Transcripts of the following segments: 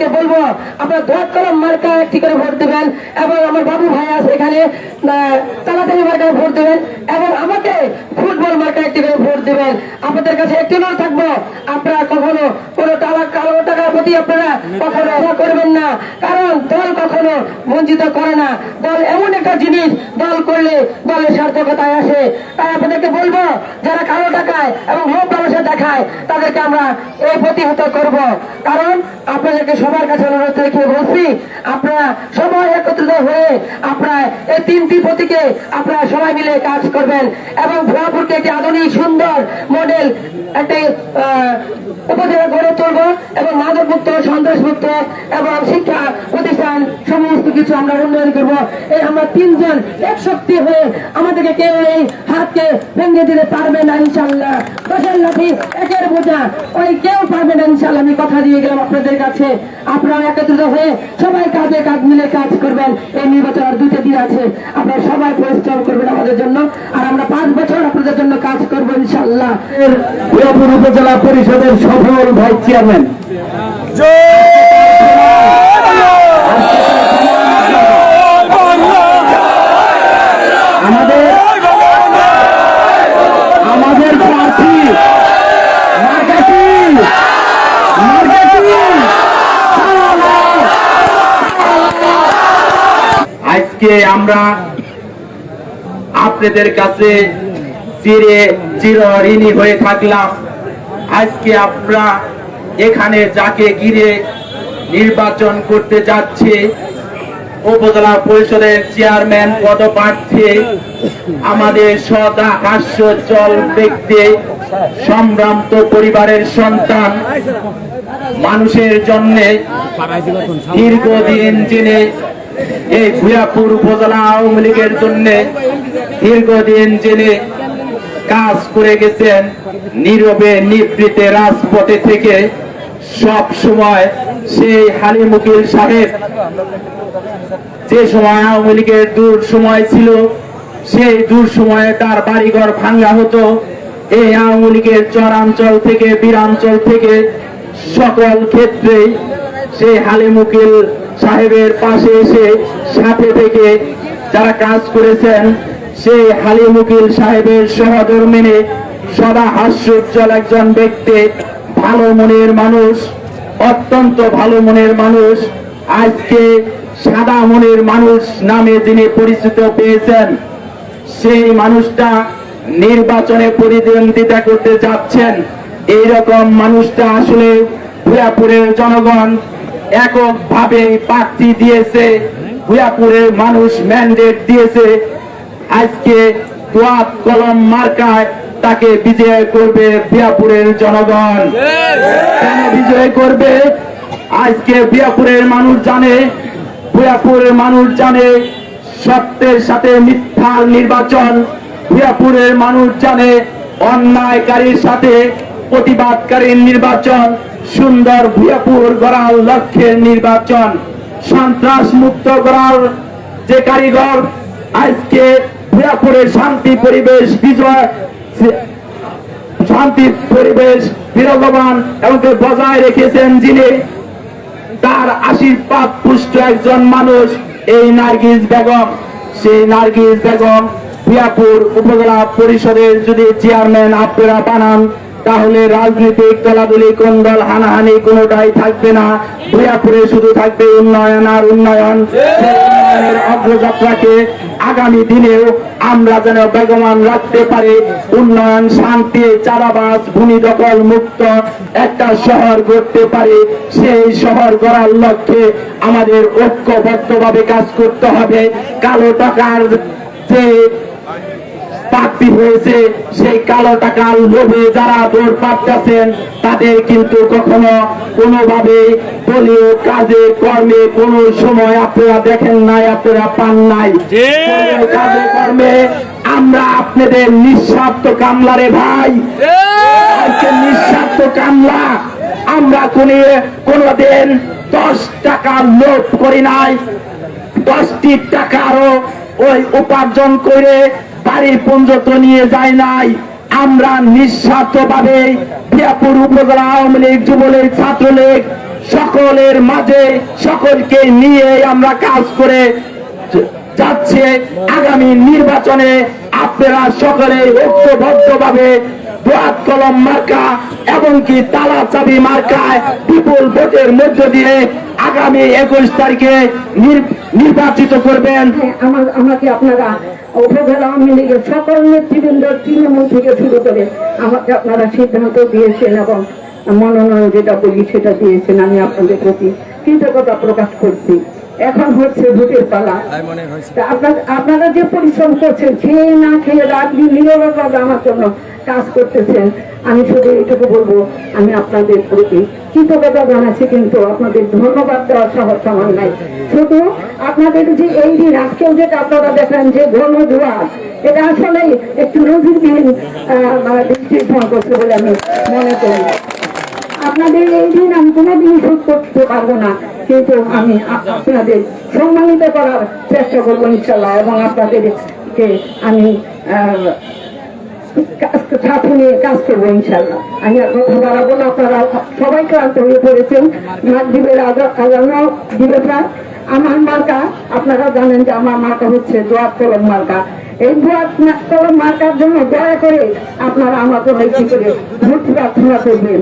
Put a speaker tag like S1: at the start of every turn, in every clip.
S1: কে বলব, আপনার দোয়াত কলম মার্কা, একটি করে ভোট দেবেন। এবং আমার বাবু ভাই আছে এখানে তাড়াতাড়ি মার্কায় ভোট দেবেন। এবং আমাকে ফুটবল মার্কা একটি করে ভোট দেবেন। আপনাদের কাছে একটি অনুরোধ থাকব, আপনারা কখনো কোনো টাকা কালো টাকার প্রতি আপনারা কখনো করবেন না। কারণ দল কখনো বঞ্চিত করে না। দল এমন একটা জিনিস, দল করলে দলের সার্থকতায় আসে। তাই আপনাদেরকে বলব, যারা কালো টাকায় এবং লোক মানুষের দেখায়, তাদেরকে আমরা এই প্রতিহত করব। কারণ আপনাদেরকে সবার কাছে অনুরোধ রেখে বলছি? আপনারা সবাই একত্রিত হয়ে আপনারা এই তিনটি প্রতীকে আপনারা সবাই মিলে কাজ করবেন এবং ভোলাপুরকে একটি আধুনিক, সুন্দর মডেল একটি উপজেলা গড়ে তুলব এবং মাদক মুক্ত সন্ত্রাস মুক্ত এবং শিক্ষা প্রতিষ্ঠান সমস্ত কিছু আমরা উন্নয়ন করব। এই আমরা তিনজন এক শক্তি হয়ে আমাদেরকে কেউ এই হাতকে ভেঙে দিতে পারবে না ইনশাল্লাহ দশের লাঠি, একের বোঝা, ওই কেউ পারবে না ইনশাল্লাহ আমি কথা দিয়ে গেলাম আপনাদের কাছে। আপনারা একত্রিত হয়ে সবাই কাজে কাজ মিলে কাজ করবেন। এই নির্বাচন আর দুইটা দিন আছে। আপনারা সবাই পরিশ্রম করবেন আমাদের জন্য। আর আমরা পাঁচ বছর আপনাদের জন্য কাজ করব ইনশাল্লাহ
S2: উপজেলা পরিষদের সফল ভাইস চেয়ারম্যান। আমাদের আমাদের প্রার্থী আজকে আমরা আপনাদের কাছে চিরে চির ঋণী হয়ে থাকলাম। আজকে আমরা এখানে যাকে ঘিরে নির্বাচন করতে যাচ্ছে, উপজেলা পরিষদের চেয়ারম্যান পদপ্রার্থী, আমাদের সদা হাস্যজ্জ্বল ব্যক্তি, সম্ভ্রান্ত পরিবারের সন্তান, মানুষের জন্যে দীর্ঘদিন যিনি এই ভুয়াপুর উপজেলা আওয়ামী লীগের জন্য দীর্ঘদিন যিনি কাজ করে গেছেন। নীরবে নিবৃতে রাজপথে থেকে সব সময় সেই হালিমুকিল সাহেব। যে সময় আওয়ামী লীগের দূর সময় ছিল, সেই দূর সময়ে তার বাড়িঘর ভাঙ্গা হতো। এই আওয়ামী লীগের চরাঞ্চল থেকে, বীরাঞ্চল থেকে সকল ক্ষেত্রে সেই হালিমুকিল সাহেবের পাশে এসে সাথে থেকে যারা কাজ করেছেন, সেই হালিমুকিল সাহেবের সহদর মেনে সদা হাস্যোজ্জ্বল একজন ব্যক্তি, ভালো মনের মানুষ, অত্যন্ত ভালো মনের মানুষ, আজকে সাদা মনের মানুষ নামে যিনি পরিচিত পেয়েছেন, সেই মানুষটা নির্বাচনে প্রতিদ্বন্দ্বিতা করতে যাচ্ছেন। এইরকম মানুষটা আসলে ভুয়াপুরের জনগণ এককভাবে প্রার্থী দিয়েছে। ভুয়াপুরের মানুষ ম্যান্ডেট দিয়েছে। আজকে দোয়াত কলম মার্কায় তাকে বিজয় করবে বিয়াপুরের জনগণ। কেন বিজয় করবে? আজকে বিয়াপুরের মানুষ জানে ভুয়াপুরের মানুষ জানে সত্যের সাথে মিথ্যার নির্বাচন। ভুয়াপুরের মানুষ জানে, অন্যায়কারীর সাথে প্রতিবাদকারীর নির্বাচন, সুন্দর ভুয়াপুর গড়ার লক্ষ্যের নির্বাচন, সন্ত্রাস মুক্ত করার যে কারিগর আজকে ভুয়াপুরের শান্তি, পরিবেশ, বিজয় শান্তি, পরিবেশ বিরগমান এবং বজায় রেখেছেন যিনি, তার আশীর্বাদ পুষ্ট একজন মানুষ, এই নার্গিস বেগম। সেই নার্গিস বেগম পিয়াপুর উপজেলা পরিষদের যদি চেয়ারম্যান আপনারা বানান তাহলে রাজনৈতিক দলাদলি কোন দল হানাহানি কোনোটাই থাকবে না। ভুয়াপুরে শুধু থাকবে উন্নয়ন আর উন্নয়ন। অগ্রযাত্রাকে আগামী দিনেও আমরা যেন বেগমান রাখতে পারি। উন্নয়ন, শান্তি চারাবাস ভূমি দখল মুক্ত একটা শহর গড়তে পারি। সেই শহর গড়ার লক্ষ্যে আমাদের ঐক্যবদ্ধভাবে কাজ করতে হবে। কালো টাকার যে প্রার্থী হয়েছে সেই কালো টাকার লোভে যারা দৌড় পাচ্ছেন তাদের কিন্তু কখনো কোনোভাবে দলীয় কাজে কর্মে কোন সময় আপনারা দেখেন নাই আপনারা পান নাই। কাজে কর্মে আমরা আপনাদের নিঃস্বার্থ কামলারে ভাই। আজকে নিঃস্বার্থ কামলা। আমরা কোন কোনদিন দশ টাকা লোভ করি নাই দশটি টাকারও ওই উপার্জন করে বাড়ির পঞ্জত নিয়ে যায় নাই। আমরা নিঃস্বার্থ ভাবে বিয়াপুর উপজেলা আওয়ামী লীগ যুবলীগ ছাত্রলীগ
S3: সকলের মাঝে সকলকে নিয়ে আমরা কাজ করে যাচ্ছে। আগামী নির্বাচনে আপনারা সকলে ঐক্যবদ্ধভাবে দোয়াত কলম মার্কা এবং কি তালা চাবি মার্কায় বিপুল ভোটের মধ্য দিয়ে আগামী একুশ তারিখে নির- নির্বাচিত করবেন।
S4: হ্যাঁ, আমাকে আপনারা উপজেলা আওয়ামী লীগের সকল নেতৃবৃন্দ তৃণমূল থেকে শুরু করে আমাকে আপনারা সিদ্ধান্ত দিয়েছেন এবং মনোনয়ন যেটা বলি সেটা দিয়েছেন আমি আপনাদের প্রতি কৃতজ্ঞতা প্রকাশ করছি। এখন হচ্ছে ভোটের পালা। আপনার- আপনারা যে পরিশ্রম করছেন খেয়ে না খেয়ে রাখলি নিরবতা আমার জন্য কাজ করতেছেন আমি শুধু এইটুকু বলব আমি আপনাদের প্রতি কৃতজ্ঞতা জানাচ্ছি কিন্তু আপনাদের ধন্যবাদ দেওয়ার সাহস আমার নাই। শুধু আপনাদের যে এই দিন আজকেও যেটা আপনারা দেখেন যে ঘন ধোয়া এটা আসলে একটু নজিরবিহীন আহ, দৃষ্টির করছে বলে আমি মনে করি। আপনাদের এই দিন আমি কোনোদিন শোধ করতে পারব না কিন্তু আমি আপনাদের সম্মানিত করার চেষ্টা করব ইনশাল্লাহ এবং আপনাদেরকে আমি সাথে নিয়ে কাজ করব, ইনশাল্লাহ। আমি আর কথা বাড়াবো না, আপনারা সবাই ক্লান্ত হয়ে পড়েছেন। আমার মার্কা, আপনারা জানেন যে আমার মার্কা হচ্ছে দোয়াত কলম মার্কা। এই দোয়াত কলম মার্কার জন্য দয়া করে আপনারা আমার জন্য একটি করে ভোট প্রার্থনা করবেন।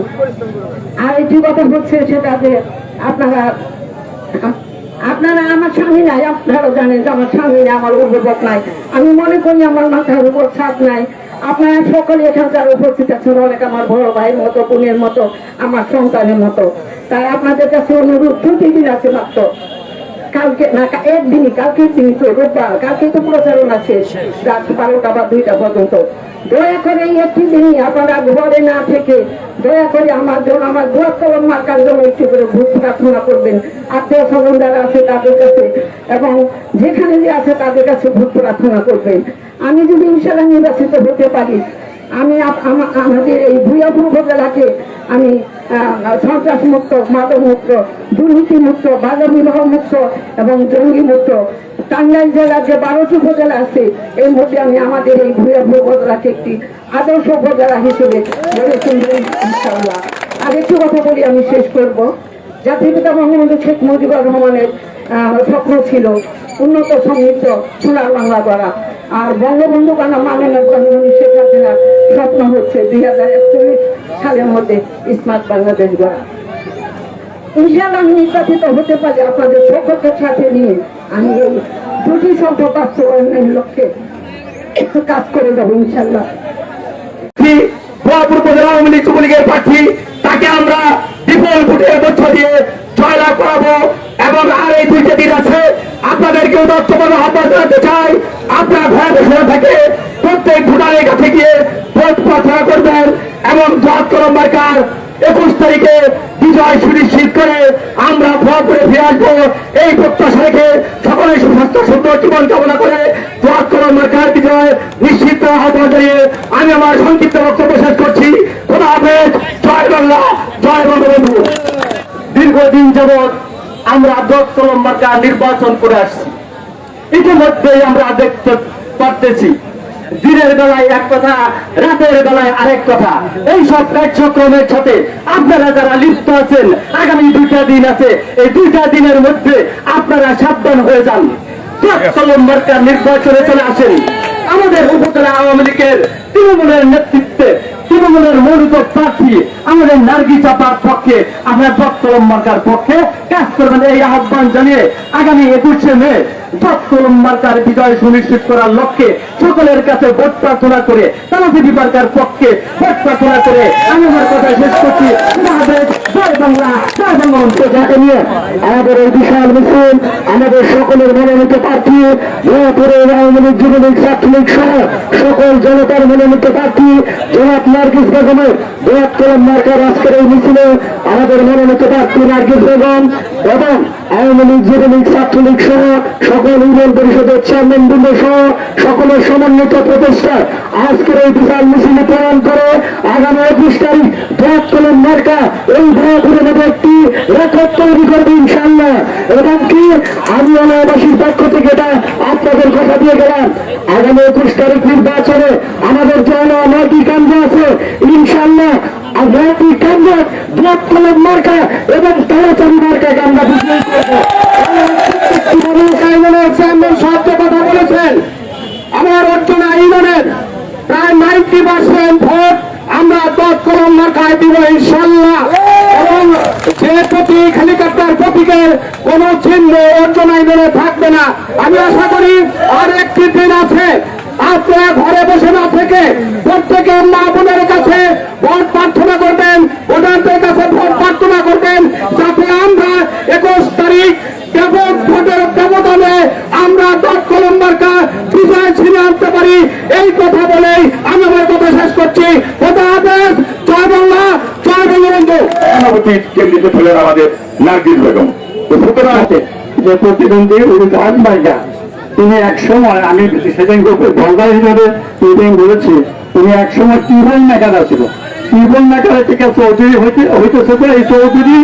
S4: আর একটি কথা হচ্ছে সেটা যে আপনারা আপনারা আমার স্বামী নাই আপনারা জানেন যে আমার স্বামী নাই, আমার অভিযোগ নাই। আমি মনে করি আমার মাথার উপর ছাদ নাই। আপনারা সকলে এখানকার উপস্থিত আছেন, অনেক আমার বড় ভাইয়ের মতো, বোনের মতো, আমার সন্তানের মতো। তাই আপনাদের কাছে অনুরোধ, প্রতিদিন আছে মাত্র। কালকে না একদিনই, কালকের দিনই তো রোববার, কালকে তো প্রচারণা শেষ। রাত বারোটা বা দুইটা পর্যন্ত। দয়া করে একটি দিনই আপনারা ঘরে না থেকে দয়া করে আমার জন্য আমার দোয়া কলম মার্কার জন্য একটু করে ভূত প্রার্থনা করবেন। আত্মীয় স্বজন যারা আছে তাদের কাছে এবং যেখানে যে আছে তাদের কাছে ভূত প্রার্থনা করবেন। আমি যদি ইনশাল্লাহ নির্বাচিত হতে পারি, আমি আমাদের এই ভূয়াপুর উপজেলাকে আমি সন্ত্রাস মুক্ত মাদক মুক্ত দুর্নীতি মুক্ত বাল্য বিবাহ মুক্ত এবং জঙ্গি মুক্ত টাঙ্গাইল জেলার যে বারোটি উপজেলা আছে, এর মধ্যে আমি আমাদের এই ভূয়াপুর উপজেলাকে একটি আদর্শ উপজেলা হিসেবে গড়ে একটু কথা বলি, আমি শেষ করব। জাতির পিতা বঙ্গবন্ধু শেখ মুজিবুর রহমানের স্বপ্ন ছিল উন্নত সমৃদ্ধ সোনার বাংলা করা আর বঙ্গবন্ধু কানা মাননীয় প্রধানমন্ত্রী শেখ হাসিনার স্বপ্ন হচ্ছে দুই হাজার একচল্লিশ সালের মধ্যে স্মার্ট বাংলাদেশ গড়া। ইনশাআল্লাহ আমি নির্বাচিত হতে পারে আপনাদের সকলকে সাথে নিয়ে আমি এই দুটি সংখ্যা বাস্তবায়নের লক্ষ্যে কাজ করে যাব ইনশাল্লাহ
S3: আওয়ামী লীগ যুবলীগের প্রার্থী। তাকে আমরা বিপুল ভোটের মধ্য দিয়ে জয়লাভ করাবো এবং আর এই দুইটা দিন আছে। আপনাদেরকেও দত্তভাবে আহ্বান জানাতে চাই। আপনারা ঘরে বসে থেকে। প্রত্যেক ভোটারের কাছে গিয়ে ভোট প্রার্থনা করবেন এবং দোয়াত কলম মার্কার একুশ তারিখে বিজয় সুনিশ্চিত করে আমরা ভুয়াপুরে ফিরে আসব। এই প্রত্যাশা রেখে সকলের সুস্বাস্থ্য, সুন্দর জীবন কামনা করে মার্কার বিজয় নিশ্চিত আহ্বান জানিয়ে আমি আমার সংক্ষিপ্ত বক্তব্য শেষ করছি। খোদা হাফেজ, জয় বাংলা, জয় বঙ্গবন্ধু। দীর্ঘদিন যাবৎ আমরা দশ কলম মার্কা নির্বাচন করে আসছি। ইতিমধ্যেই আমরা দেখতে পারতেছি দিনের বেলায় এক কথা, রাতের বেলায় আরেক কথা। এই সব কার্যক্রমের সাথে আপনারা যারা লিপ্ত আছেন, আগামী দুইটা দিন আছে, এই দুইটা দিনের মধ্যে আপনারা সাবধান হয়ে যান। কলম নির্বাচনে চলে আসেন। আমাদের উপজেলা আওয়ামী লীগের তৃণমূলের নেতৃত্বে, তৃণমূলের মনোনীত প্রার্থী, আমাদের নার্গি চাপার পক্ষে আপনার বক্তলম পক্ষে কাজ করবেন এই আহ্বান জানিয়ে আগামী একুশে মে মার্কার বিজয় সুনিশ্চিত করার লক্ষ্যে সকলের কাছে ভোট প্রার্থনা করে তালাফিদি মার্কার পক্ষে ভোট প্রার্থনা করে, আমি আমার কথা শেষ করছি। আমাদের সকল জনতার মনোনীত প্রার্থী, জনাব নার্গিস বেগমের মার্কার আজকের এই মিছিলে আমাদের মনোনীত প্রার্থী নার্গিস বেগম এবং আওয়ামী লীগ, যুবলীগ, ছাত্রলীগ সহ সকল ইউনিয়ন পরিষদের চেয়ারম্যান বৃন্দ সহ সকলের সমন্বিত প্রচেষ্টা। আজকের এই বিশাল মিছিলে প্রদান করে আগামী একুশ তারিখ কলম মার্কা এই ভয়াপুরের মধ্যে একটি রেকর্ড তৈরি করবে ইনশাল্লাহ এবং কি? আমি এলাকাবাসীর পক্ষ থেকে এটা আপনাদের কথা দিয়ে গেলাম। আগামী একুশ তারিখ নির্বাচনে আমাদের যে নয়টি কেন্দ্র আছে ইনশাল্লাহ নয়টি কেন্দ্র কলম মার্কা এবং তাড়াতাড়ি মার্কাকে আমরা বিজয়ী করব। ইউনিয়নের হেলিকপ্টার প্রতীকের কোন চিহ্ন অর্চনা ইউনিয়নে থাকবে না। আমি আশা করি আর একটি দিন আছে আপনারা ঘরে বসে না থেকে প্রত্যেকে মা বোনের কাছে ভোট প্রার্থনা করবেন ভোটারদের কাছে ভোট প্রার্থনা করবেন যাতে আমরা একুশ তারিখ ব্যাপক ভোটের ব্যবধানে আমরা দশ কলম মার্কা বিজয় ছিনে আনতে পারি এই কথা বলেই আমি আমার কথা শেষ করছি কথা হাফেজ জয় বাংলা জয় বঙ্গবন্ধু
S5: সভাপতি কেন্দ্রিত ছিলেন আমাদের নার্গিস বেগম। তো সুতরাং
S6: যে উদাহরণ বাইকা তিনি এক সময় আমি সেদিন হিসাবে সেদিন বলেছি তিনি এক সময় টিউবওয়েল মেকার ছিল টিউবওয়েল থেকে চৌধুরী হইতে হইতেছে তো এই চৌধুরী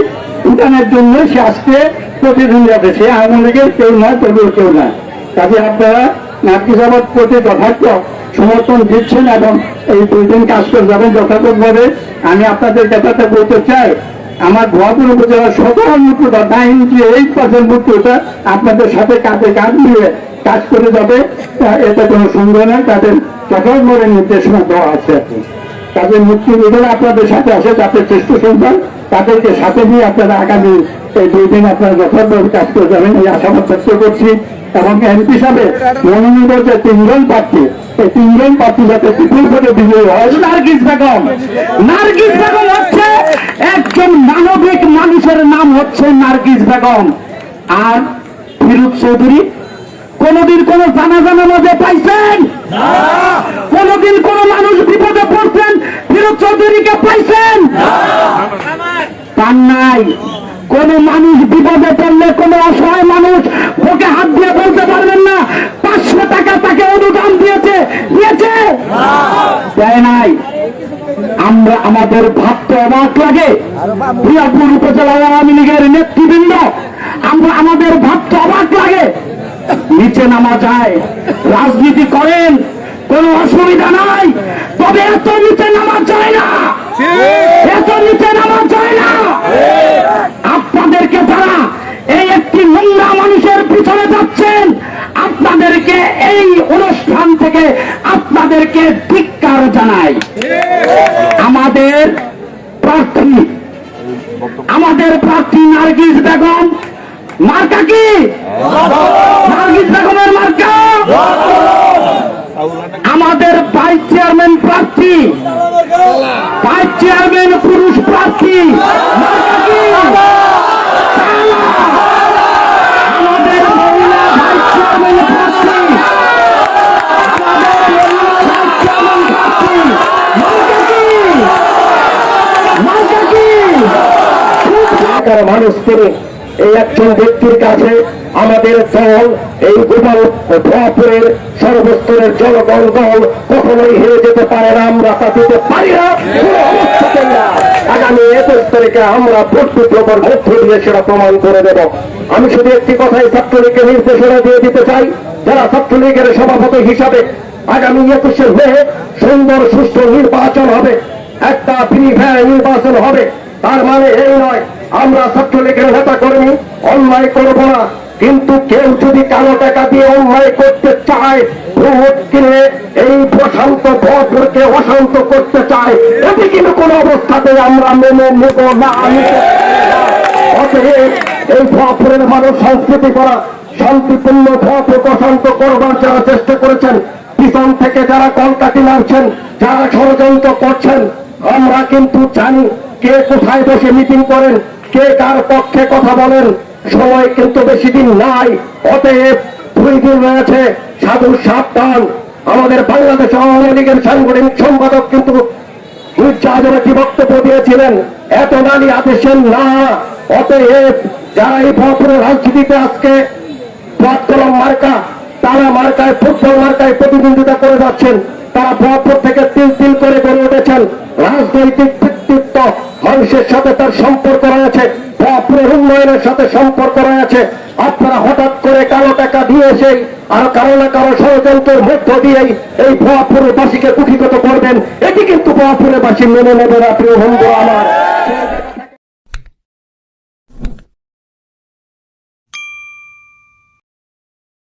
S6: উঠানের জন্য সে আজকে প্রতিদ্বন্দ্বী আছে সে আওয়ামী লীগের কেউ নয় তবুও কেউ নয়। কাজে আপনারা নাটকিসাবাদ প্রতি যথার্থ সমর্থন দিচ্ছেন এবং এই দুই দিন কাজ করে যাবেন যথাযথভাবে। আমি আপনাদের কথাটা বলতে চাই আমার ভুয়াপুর উপজেলার সকল মুক্তটা নাইনটি এইট পার্সেন্ট মুক্তটা আপনাদের সাথে কাঁধে কাঁধ মিলিয়ে কাজ করে যাবে। এতে কোনো সন্দেহ নেই, তাদের যথাযথভাবে নির্দেশনা দেওয়া আছে আর তাদের মুক্তি নিবেদন আপনাদের সাথে আসে তাদের শ্রেষ্ঠ সন্তান তাদেরকে সাথে নিয়ে আপনারা আগামী এই দুই দিন আপনারা যথাযথভাবে কাজ করে যাবেন, এই আশাবাদ ব্যক্ত করছি। এবং এমপি হিসাবে মনোনীত যে তিনজন প্রার্থী তিনজন প্রার্থী বেগম। নার্গিস বেগম হচ্ছে একজন মানবিক মানুষের নাম হচ্ছে নার্গিস বেগম। আর ফিরুজ চৌধুরী কোনদিন কোন জানাজা নামাজে পাইছেন? কোনদিন কোন মানুষ বিপদে পড়ছেন? ফিরোজ চৌধুরীকে পাইছেন? পান নাই। কোন মানুষ বিপদে পড়লে, কোন অসহায় মানুষ ওকে হাত দিয়ে বলতে পারবেন না, পাঁচশো টাকা তাকে অনুদান দিয়েছে দিয়েছে? দেয় নাই। আমরা আমাদের ভাবতে অবাক লাগে। প্রিয়াপুর উপজেলা আওয়ামী লীগের নেতৃবৃন্দ, আমরা আমাদের ভাবতে অবাক লাগে। নিচে নামা যায়, রাজনীতি করেন, কোনো অসুবিধা নাই, তবে এত নিচে নামা যায় না। আপনাদেরকে ধিক্কার জানাই। আমাদের প্রার্থী আমাদের প্রার্থী নার্গিস বেগম, মার্কা কি? নার্গিস বেগমের মার্কা? আমাদের ভাইস চেয়ারম্যান প্রার্থী, ভাইস চেয়ারম্যান পুরুষ প্রার্থী, মার্কা কি?
S3: এলাকার মানুষ করে এই একজন ব্যক্তির কাছে আমাদের দল, এই গোপাল ভুয়াপুরের সর্বস্তরের জনগণ দল কখনোই হেরে যেতে পারে না, আমরা তা দিতে পারি না। আগামী একুশ তারিখে আমরা ভোট বিপ্লবের মধ্য দিয়ে সেটা প্রমাণ করে দেব আমি শুধু একটি কথাই ছাত্রলীগকে নির্দেশনা দিয়ে দিতে চাই, যারা ছাত্রলীগের সভাপতি হিসাবে আগামী একুশে মে সুন্দর সুস্থ নির্বাচন হবে, একটা ফ্রি ফায়ার নির্বাচন হবে, তার মানে এই নয় আমরা ছাত্রলীগের নেতা কর্মী, অন্যায় করব না। কিন্তু কেউ যদি কালো টাকা দিয়ে অন্যায় করতে চায়, ভোট কিনে এই প্রশান্ত ভোটকে অশান্ত করতে চায় এটি কিন্তু কোন অবস্থাতে আমরা মেনে নেব না। অতএব এই ভপুরের মানুষ সংস্কৃতি করা, শান্তিপূর্ণ ভপ প্রশান্ত করবার যারা চেষ্টা করেছেন, পিছন থেকে যারা কলকাটি মারছেন যারা ষড়যন্ত্র করছেন, আমরা কিন্তু জানি কে কোথায় বসে মিটিং করেন কে কার পক্ষে কথা বলেন? সময় কিন্তু বেশি দিন নাই। অতএব দুই দিন রয়েছে। সাধু সাবধান। আমাদের বাংলাদেশ আওয়ামী লীগের সাংগঠনিক সম্পাদক কিন্তু একটি বক্তব্য দিয়েছিলেন, এত নারী আদেশের না। অতএব যারা এই ভপুরের রাজনীতিতে আজকে মার্কা, তারা মার্কায়, ফুটবল মার্কায় প্রতিদ্বন্দ্বিতা করে যাচ্ছেন। তারা ভপুর থেকে তিল তিল করে গড়ে উঠেছেন। রাজনৈতিক সাথে তার সম্পর্ক রয়েছে। ভপুরের উন্নয়নের সাথে সম্পর্ক রয়েছে। আপনারা হঠাৎ করে কালো টাকা দিয়ে এসে আর কারও না কারও ষড়যন্ত্রের মধ্য দিয়েই এই ভোয়াপুরের বাসীকে কুঠিগত করবেন, এটি কিন্তু ভোয়াপুরের বাসী মেনে নেবে না, প্রিয় আমার।